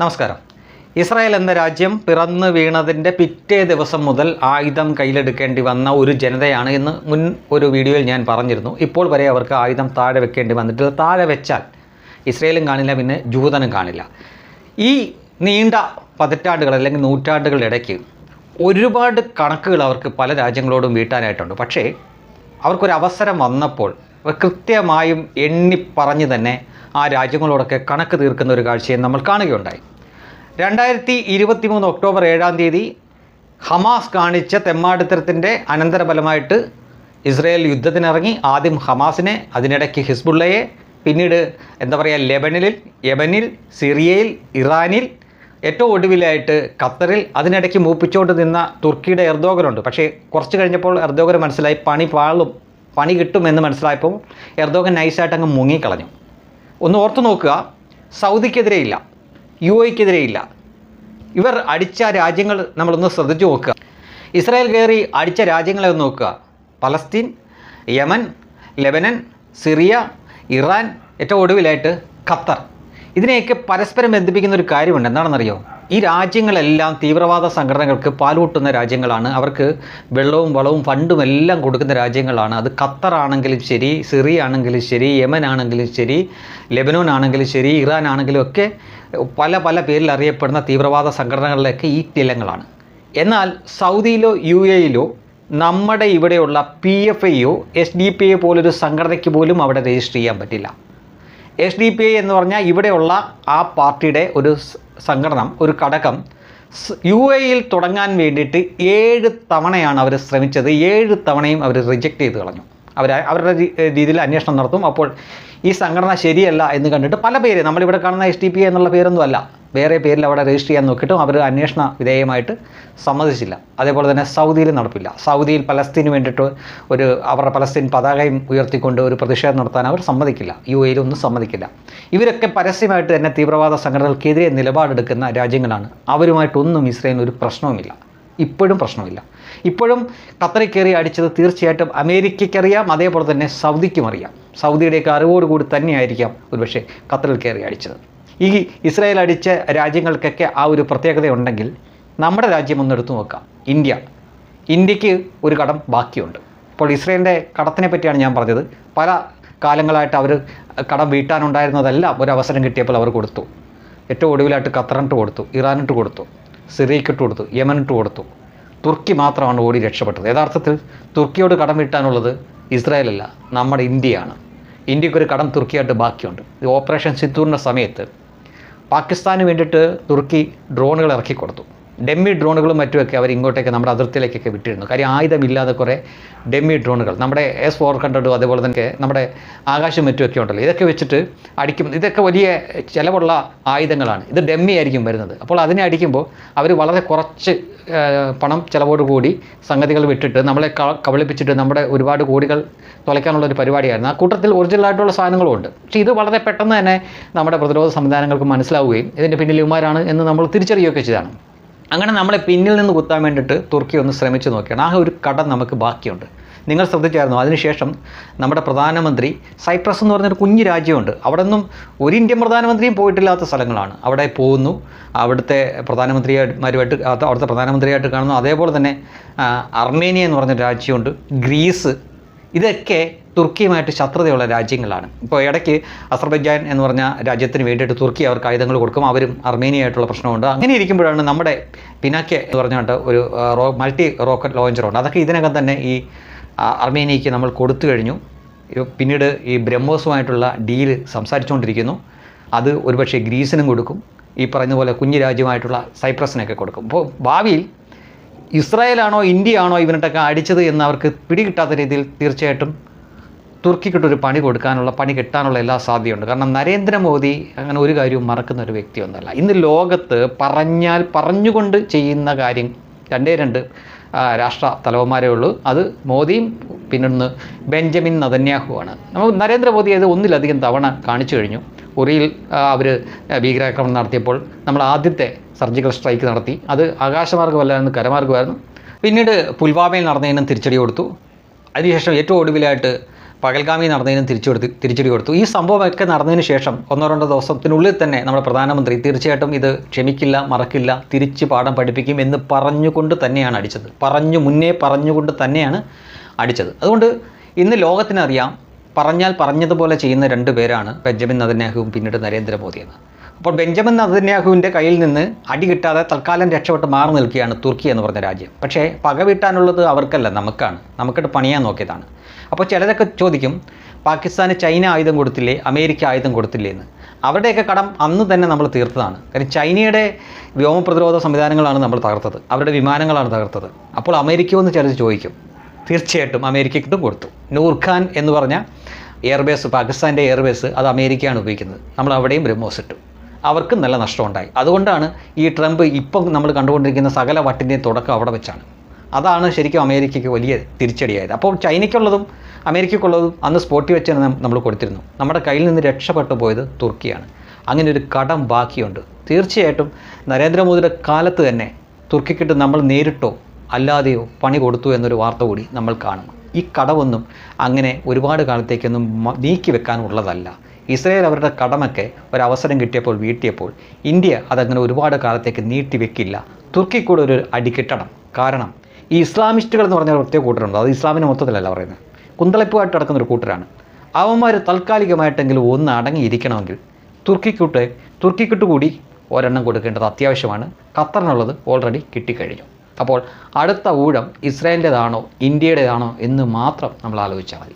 നമസ്കാരം. ഇസ്രായേൽ എന്ന രാജ്യം പിറന്നു വീണതിന്റെ പിറ്റേ ദിവസം മുതൽ ആയുധം കയ്യിലെടുക്കേണ്ടി വന്ന ഒരു ജനതയാണ് എന്ന് മുൻ ഒരു വീഡിയോയിൽ ഞാൻ പറഞ്ഞിരുന്നു. ഇപ്പോൾ വരെ അവർക്ക് ആയുധം താഴെ വെക്കേണ്ടി വന്നിട്ടില്ല. താഴെ വെച്ചാൽ ഇസ്രായേലും കാണില്ല പിന്നെ ജൂതനും കാണില്ല. ഈ നീണ്ട പതിറ്റാണ്ടുകൾ അല്ലെങ്കിൽ നൂറ്റാണ്ടുകളുടെ ഇടയ്ക്ക് ഒരുപാട് കണക്കുകൾ അവർക്ക് പല രാജ്യങ്ങളോടും വീട്ടാനായിട്ടുണ്ട്. പക്ഷേ അവർക്കൊരു അവസരം വന്നപ്പോൾ കൃത്യമായും എണ്ണി പറഞ്ഞ് തന്നെ ആ രാജ്യങ്ങളോടൊക്കെ കണക്ക് തീർക്കുന്ന ഒരു കാഴ്ചയെ നമ്മൾ കാണുകയുണ്ടായി. രണ്ടായിരത്തി ഇരുപത്തി മൂന്ന് ഒക്ടോബർ ഏഴാം തീയതി ഹമാസ് കാണിച്ച തെമ്മാടിത്തരത്തിന്റെ അനന്തരഫലമായിട്ട് ഇസ്രയേൽ യുദ്ധത്തിനിറങ്ങി ആദ്യം ഹമാസിനെ അതിനിടയ്ക്ക് ഹിസ്ബുള്ളയെ പിന്നീട് എന്താ പറയുക ലെബനിൽ യബനിൽ സിറിയയിൽ ഇറാനിൽ ഏറ്റവും ഒടുവിലായിട്ട് ഖത്തറിൽ അതിനിടയ്ക്ക് മൂപ്പിച്ചുകൊണ്ട് നിന്ന തുർക്കിയുടെ എർദോഗനുണ്ട്. പക്ഷേ കുറച്ച് കഴിഞ്ഞപ്പോൾ എർദോഗൻ മനസ്സിലായി പണി പാളും പണി കിട്ടുമെന്ന് മനസ്സിലായപ്പോൾ എർദോഗൻ നൈസായിട്ട് അങ്ങ് മുങ്ങിക്കളഞ്ഞു. ഒന്ന് ഓർത്തു നോക്കുക. സൗദിക്കെതിരെ ഇല്ല. യു എക്കെതിരെ ഇല്ല. ഇവർ അടിച്ച രാജ്യങ്ങൾ നമ്മളൊന്ന് ശ്രദ്ധിച്ചു നോക്കുക. ഇസ്രായേൽ കയറി അടിച്ച രാജ്യങ്ങളെ ഒന്ന് നോക്കുക. Palestine Yemen Lebanon Syria Iran ഏറ്റവും ഒടുവിലായിട്ട് ഖത്തർ. ഇതിനെയൊക്കെ പരസ്പരം ബന്ധിപ്പിക്കുന്ന ഒരു കാര്യമുണ്ട്. എന്താണെന്നറിയോ? ഈ രാജ്യങ്ങളെല്ലാം തീവ്രവാദ സംഘടനകൾക്ക് പാലൂട്ടുന്ന രാജ്യങ്ങളാണ്. അവർക്ക് വെള്ളവും വളവും ഫണ്ടും എല്ലാം കൊടുക്കുന്ന രാജ്യങ്ങളാണ്. അത് ഖത്തർ ആണെങ്കിലും ശരി സിറിയ ആണെങ്കിലും ശരി യമൻ ആണെങ്കിലും ശരി ലെബനോൻ ആണെങ്കിലും ശരി ഇറാൻ ആണെങ്കിലും ഒക്കെ പല പല പേരിൽ അറിയപ്പെടുന്ന തീവ്രവാദ സംഘടനകളിലൊക്കെ ഈ നിലങ്ങളാണ്. എന്നാൽ സൗദിയിലോ യു എയിലോ നമ്മുടെ ഇവിടെയുള്ള പി എഫ് ഐയോ എസ് ഡി പി ഐ പോലൊരു സംഘടനയ്ക്ക് പോലും അവിടെ രജിസ്റ്റർ ചെയ്യാൻ പറ്റില്ല. എസ് ഡി പി ഐ എന്ന് പറഞ്ഞാൽ ഇവിടെയുള്ള ആ പാർട്ടിയുടെ ഒരു സംഘടന ഒരു ഘടകം യു എയിൽ തുടങ്ങാൻ വേണ്ടിയിട്ട് ഏഴ് തവണയാണ് അവർ ശ്രമിച്ചത്. ഏഴ് തവണയും അവർ റിജക്റ്റ് ചെയ്ത് കളഞ്ഞു. അവർ അവരുടെ രീതിയിൽ അന്വേഷണം നടത്തും. അപ്പോൾ ഈ സംഘടന ശരിയല്ല എന്ന് കണ്ടിട്ട് പല പേര് നമ്മളിവിടെ കാണുന്ന എസ് ടി പി എന്നുള്ള പേരൊന്നും അല്ല വേറെ പേരിൽ അവിടെ രജിസ്റ്റർ ചെയ്യാൻ നോക്കിയിട്ടും അവർ അന്വേഷണ വിധേയമായിട്ട് സമ്മതിച്ചില്ല. അതേപോലെ തന്നെ സൗദിയിൽ നടപ്പില്ല. സൗദിയിൽ പലസ്തീന് വേണ്ടിയിട്ട് ഒരു അവരുടെ പലസ്തീൻ പതാകയും ഉയർത്തിക്കൊണ്ട് ഒരു പ്രതിഷേധം നടത്താൻ അവർ സമ്മതിക്കില്ല. യു എയിലൊന്നും സമ്മതിക്കില്ല. ഇവരൊക്കെ പരസ്യമായിട്ട് തന്നെ തീവ്രവാദ സംഘടനകൾക്കെതിരെ നിലപാടെടുക്കുന്ന രാജ്യങ്ങളാണ്. അവരുമായിട്ടൊന്നും ഇസ്രയേലിന് ഒരു പ്രശ്നവുമില്ല. ഇപ്പോഴും പ്രശ്നമില്ല ഇപ്പോഴും ഖത്തറിൽ കയറി അടിച്ചത് തീർച്ചയായിട്ടും അമേരിക്കയ്ക്കറിയാം. അതേപോലെ തന്നെ സൗദിക്കും അറിയാം സൗദിയുടെയൊക്കെ അറിവോടുകൂടി തന്നെയായിരിക്കാം ഒരുപക്ഷെ ഖത്തറിൽ കയറി അടിച്ചത്. ഈ ഇസ്രായേൽ അടിച്ച രാജ്യങ്ങൾക്കൊക്കെ ആ ഒരു പ്രത്യേകതയുണ്ടെങ്കിൽ നമ്മുടെ രാജ്യം ഒന്ന് എടുത്തു നോക്കാം. ഇന്ത്യ. ഇന്ത്യയ്ക്ക് ഒരു കടം ബാക്കിയുണ്ട്. അപ്പോൾ ഇസ്രയേലിന്റെ കടത്തിനെ പറ്റിയാണ് ഞാൻ പറഞ്ഞത്. പല കാലങ്ങളായിട്ട് അവർ കടം വീട്ടാനുണ്ടായിരുന്നതെല്ലാം ഒരവസരം കിട്ടിയപ്പോൾ അവർ കൊടുത്തു. ഏറ്റവും ഒടുവിലായിട്ട് ഖത്തറിനിട്ട് കൊടുത്തു ഇറാനിട്ട് കൊടുത്തു സിറിയക്കിട്ട് കൊടുത്തു യമനിട്ട് കൊടുത്തു. തുർക്കി മാത്രമാണ് ഓടി രക്ഷപ്പെട്ടത്. യഥാർത്ഥത്തിൽ തുർക്കിയോട് കടം വീട്ടാനുള്ളത് ഇസ്രായേലല്ല നമ്മുടെ ഇന്ത്യയാണ്. ഇന്ത്യക്കൊരു കടം തുർക്കിയായിട്ട് ബാക്കിയുണ്ട്. ഓപ്പറേഷൻ സിന്ദൂറിന്റെ സമയത്ത് പാകിസ്ഥാന് വേണ്ടിയിട്ട് തുർക്കി ഡ്രോണുകൾ ഇറക്കി കൊടുത്തു. ഡെമ്മി ഡ്രോണുകളും മറ്റുമൊക്കെ അവർ ഇങ്ങോട്ടേക്ക് നമ്മുടെ അതിർത്തിയിലേക്കൊക്കെ വിട്ടിരുന്നു. കാര്യം ആയുധമില്ലാതെ കുറേ ഡെമ്മി ഡ്രോണുകൾ നമ്മുടെ എസ് ഫോർ ഹൺഡ്രഡും അതേപോലെ തന്നെ നമ്മുടെ ആകാശം മറ്റുമൊക്കെ ഉണ്ടല്ലോ ഇതൊക്കെ വെച്ചിട്ട് അടിക്കും. ഇതൊക്കെ വലിയ ചിലവുള്ള ആയുധങ്ങളാണ്. ഇത് ഡെമ്മി ആയിരിക്കും വരുന്നത്. അപ്പോൾ അതിനെ അടിക്കുമ്പോൾ അവർ വളരെ കുറച്ച് ആ, ചിലവോട് കൂടി സംഗതികൾ വിട്ടിട്ട് നമ്മളെ കബളിപ്പിച്ചിട്ട് നമ്മുടെ ഒരുപാട് കോടികൾ തുലയ്ക്കാനുള്ള ഒരു പരിപാടിയായിരുന്നു. ആ കൂട്ടത്തിൽ ഒറിജിനൽ ആയിട്ടുള്ള സാധനങ്ങളും ഉണ്ട്. പക്ഷേ ഇത് വളരെ പെട്ടെന്ന് തന്നെ നമ്മുടെ പ്രതിരോധ സംവിധാനങ്ങൾക്ക് മനസ്സിലാവുകയും ഇതിന്റെ പിന്നിൽ ഇവന്മാരാണ് എന്ന് നമ്മൾ തിരിച്ചറിയുകയൊക്കെ ചെയ്തതാണ് അങ്ങനെ നമ്മളെ പിന്നിൽ നിന്ന് കുത്താൻ വേണ്ടിയിട്ട് തുർക്കി ഒന്ന് ശ്രമിച്ചു നോക്കിയാണ്. ആ ഒരു കടം നമുക്ക് ബാക്കിയുണ്ട്. നിങ്ങൾ ശ്രദ്ധിച്ചായിരുന്നു. അതിനുശേഷം നമ്മുടെ പ്രധാനമന്ത്രി സൈപ്രസ് എന്ന് പറഞ്ഞൊരു കുഞ്ഞു രാജ്യമുണ്ട്. അവിടെ നിന്നും ഒരു ഇന്ത്യൻ പ്രധാനമന്ത്രിയും പോയിട്ടില്ലാത്ത സ്ഥലങ്ങളാണ്. അവിടെ പോകുന്നു. അവിടുത്തെ പ്രധാനമന്ത്രിമാരുമായിട്ട് അവിടുത്തെ പ്രധാനമന്ത്രിയായിട്ട് കാണുന്നു. അതേപോലെ തന്നെ അർമേനിയ എന്ന് പറഞ്ഞ രാജ്യമുണ്ട്. ഗ്രീസ്. ഇതൊക്കെ തുർക്കിയുമായിട്ട് ശത്രുതയുള്ള രാജ്യങ്ങളാണ്. ഇപ്പോൾ ഇടയ്ക്ക് അസർബൈജാൻ എന്ന് പറഞ്ഞ രാജ്യത്തിന് വേണ്ടിയിട്ട് തുർക്കി അവർക്ക് ആയുധങ്ങൾ കൊടുക്കും. അവരും അർമേനിയായിട്ടുള്ള പ്രശ്നമുണ്ട്. അങ്ങനെ ഇരിക്കുമ്പോഴാണ് നമ്മുടെ പിനാക്കെ എന്ന് പറഞ്ഞുകൊണ്ട് ഒരു മൾട്ടി റോക്കറ്റ് ലോഞ്ചറുണ്ട്. അതൊക്കെ ഇതിനകം തന്നെ ഈ അർമേനിയയ്ക്ക് നമ്മൾ കൊടുത്തു കഴിഞ്ഞു. പിന്നീട് ഈ ബ്രഹ്മോസുമായിട്ടുള്ള ഡീൽ സംസാരിച്ചുകൊണ്ടിരിക്കുന്നു. അത് ഒരുപക്ഷെ ഗ്രീസിനും കൊടുക്കും. ഈ പറയുന്ന പോലെ കുഞ്ഞു രാജ്യമായിട്ടുള്ള സൈപ്രസിനൊക്കെ കൊടുക്കും. അപ്പോൾ ഭാവിയിൽ ഇസ്രായേലാണോ ഇന്ത്യയാണോ ഇവനിട്ടൊക്കെ അടിച്ചത് എന്ന് അവർക്ക് പിടികിട്ടാത്ത രീതിയിൽ തീർച്ചയായിട്ടും തുർക്കിക്കിട്ടൊരു പണി കൊടുക്കാനുള്ള പണി കിട്ടാനുള്ള എല്ലാ സാധ്യതയുണ്ട്. കാരണം നരേന്ദ്രമോദി അങ്ങനെ ഒരു കാര്യവും മറക്കുന്ന ഒരു വ്യക്തിയൊന്നുമല്ല ഇന്ന് ലോകത്ത് പറഞ്ഞാൽ പറഞ്ഞുകൊണ്ട് ചെയ്യുന്ന കാര്യം രണ്ടേ രണ്ട് രാഷ്ട്ര തലവന്മാരേ ഉള്ളൂ. അത് മോദിയും പിന്നൊന്ന് ബെഞ്ചമിൻ നതന്യാഹുവാണ് നമ്മൾ നരേന്ദ്രമോദി അത് ഒന്നിലധികം തവണ കാണിച്ചു കഴിഞ്ഞു. ഉറിയിൽ അവർ ഭീകരാക്രമണം നടത്തിയപ്പോൾ നമ്മൾ ആദ്യത്തെ സർജിക്കൽ സ്ട്രൈക്ക് നടത്തി. അത് ആകാശമാർഗമല്ലായിരുന്നു കരമാർഗമായിരുന്നു പിന്നീട് പുൽവാമയിൽ നടന്നതിനും തിരിച്ചടി കൊടുത്തു. അതിനുശേഷം ഏറ്റവും ഒടുവിലായിട്ട് പകൽഗാമി നടന്നതിനും തിരിച്ചു കൊടുത്ത് തിരിച്ചടി കൊടുത്തു. ഈ സംഭവമൊക്കെ നടന്നതിന് ശേഷം ഒന്നോ രണ്ടോ ദിവസത്തിനുള്ളിൽ തന്നെ നമ്മുടെ പ്രധാനമന്ത്രി തീർച്ചയായിട്ടും ഇത് ക്ഷമിക്കില്ല മറക്കില്ല തിരിച്ച് പാഠം പഠിപ്പിക്കും എന്ന് പറഞ്ഞുകൊണ്ട് തന്നെയാണ് അടിച്ചത്. പറഞ്ഞു മുന്നേ പറഞ്ഞുകൊണ്ട് തന്നെയാണ് അടിച്ചത്. അതുകൊണ്ട് ഇന്ന് ലോകത്തിനറിയാം പറഞ്ഞാൽ പറഞ്ഞതുപോലെ ചെയ്യുന്ന രണ്ട് പേരാണ് ബെഞ്ചമിൻ നദന്യാഹുവും പിന്നീട് നരേന്ദ്രമോദിയെന്ന് അപ്പോൾ ബെഞ്ചമിൻ നദന്യാഹുവിന്റെ കയ്യിൽ നിന്ന് അടി കിട്ടാതെ തൽക്കാലം രക്ഷപ്പെട്ട് മാറി നിൽക്കുകയാണ് തുർക്കി എന്ന് പറഞ്ഞ രാജ്യം. പക്ഷേ പക വീട്ടാനുള്ളത് അവർക്കല്ല നമുക്കാണ്. നമുക്കിട്ട് പണിയാൻ നോക്കിയതാണ്. അപ്പോൾ ചിലരൊക്കെ ചോദിക്കും പാകിസ്ഥാന് ചൈന ആയുധം കൊടുത്തില്ലേ? അമേരിക്ക ആയുധം കൊടുത്തില്ലേ? എന്ന്. അവരുടെയൊക്കെ കടം അന്ന് തന്നെ നമ്മൾ തീർത്തതാണ്. കാര്യം ചൈനയുടെ വ്യോമ പ്രതിരോധ സംവിധാനങ്ങളാണ് നമ്മൾ തകർത്തത്. അവരുടെ വിമാനങ്ങളാണ് തകർത്തത്. അപ്പോൾ അമേരിക്ക ഒന്ന് ചിലർ ചോദിക്കും തീർച്ചയായിട്ടും അമേരിക്കയ്ക്കും കൊടുത്തു. നൂർഖാൻ എന്ന് പറഞ്ഞ എയർബേസ് പാകിസ്ഥാന്റെ എയർബേസ് അത് അമേരിക്കയാണ് ഉപയോഗിക്കുന്നത്. നമ്മൾ അവിടെയും ബ്രഹ്മോസ് ഇട്ടു. അവർക്കും നല്ല നഷ്ടമുണ്ടായി. അതുകൊണ്ടാണ് ഈ ട്രംപ് ഇപ്പം നമ്മൾ കണ്ടുകൊണ്ടിരിക്കുന്ന സകല വട്ടിന്റെയും തുടക്കം അവിടെ വെച്ചാണ്. അതാണ് ശരിക്കും അമേരിക്കയ്ക്ക് വലിയ തിരിച്ചടിയായത്. അപ്പോൾ ചൈനയ്ക്കുള്ളതും അമേരിക്കയ്ക്കുള്ളതും അന്ന് സ്പോട്ടി വെച്ച് നമ്മൾ കൊടുത്തിരുന്നു. നമ്മുടെ കയ്യിൽ നിന്ന് രക്ഷപ്പെട്ടു പോയത് തുർക്കിയാണ്. അങ്ങനെ ഒരു കടം ബാക്കിയുണ്ട്. തീർച്ചയായിട്ടും നരേന്ദ്രമോദിയുടെ കാലത്ത് തന്നെ തുർക്കിക്കിട്ട് നമ്മൾ നേരിട്ടോ അല്ലാതെയോ പണി കൊടുത്തു എന്നൊരു വാർത്ത കൂടി നമ്മൾ കാണും ഈ കടമൊന്നും അങ്ങനെ ഒരുപാട് കാലത്തേക്കൊന്നും നീക്കി വെക്കാനുള്ളതല്ല ഇസ്രയേൽ അവരുടെ കടമൊക്കെ ഒരവസരം കിട്ടിയപ്പോൾ വീട്ടിയപ്പോൾ ഇന്ത്യ അതങ്ങനെ ഒരുപാട് കാലത്തേക്ക് നീട്ടിവെക്കില്ല തുർക്കി കൂടെ ഒരു അടിക്കിട്ടണം കാരണം ഈ ഇസ്ലാമിസ്റ്റുകൾ എന്ന് പറഞ്ഞ പ്രത്യേക കൂട്ടരുണ്ട്. അത് ഇസ്ലാമിന്റെ മൊത്തത്തിലല്ല പറയുന്നത്. കുന്തളിപ്പുമായിട്ട് നടക്കുന്ന ഒരു കൂട്ടരാണ്. അവന്മാർ താൽക്കാലികമായിട്ടെങ്കിലും ഒന്ന് അടങ്ങിയിരിക്കണമെങ്കിൽ തുർക്കിക്കൂട്ട് തുർക്കിക്കിട്ട് കൂടി ഒരെണ്ണം കൊടുക്കേണ്ടത് അത്യാവശ്യമാണ്. ഖത്തറിനുള്ളത് ഓൾറെഡി കിട്ടിക്കഴിഞ്ഞു. അപ്പോൾ അടുത്ത ഊഴം ഇസ്രായേലിന്റെതാണോ ഇന്ത്യയുടേതാണോ എന്ന് മാത്രം നമ്മൾ ആലോചിച്ചാൽ മതി.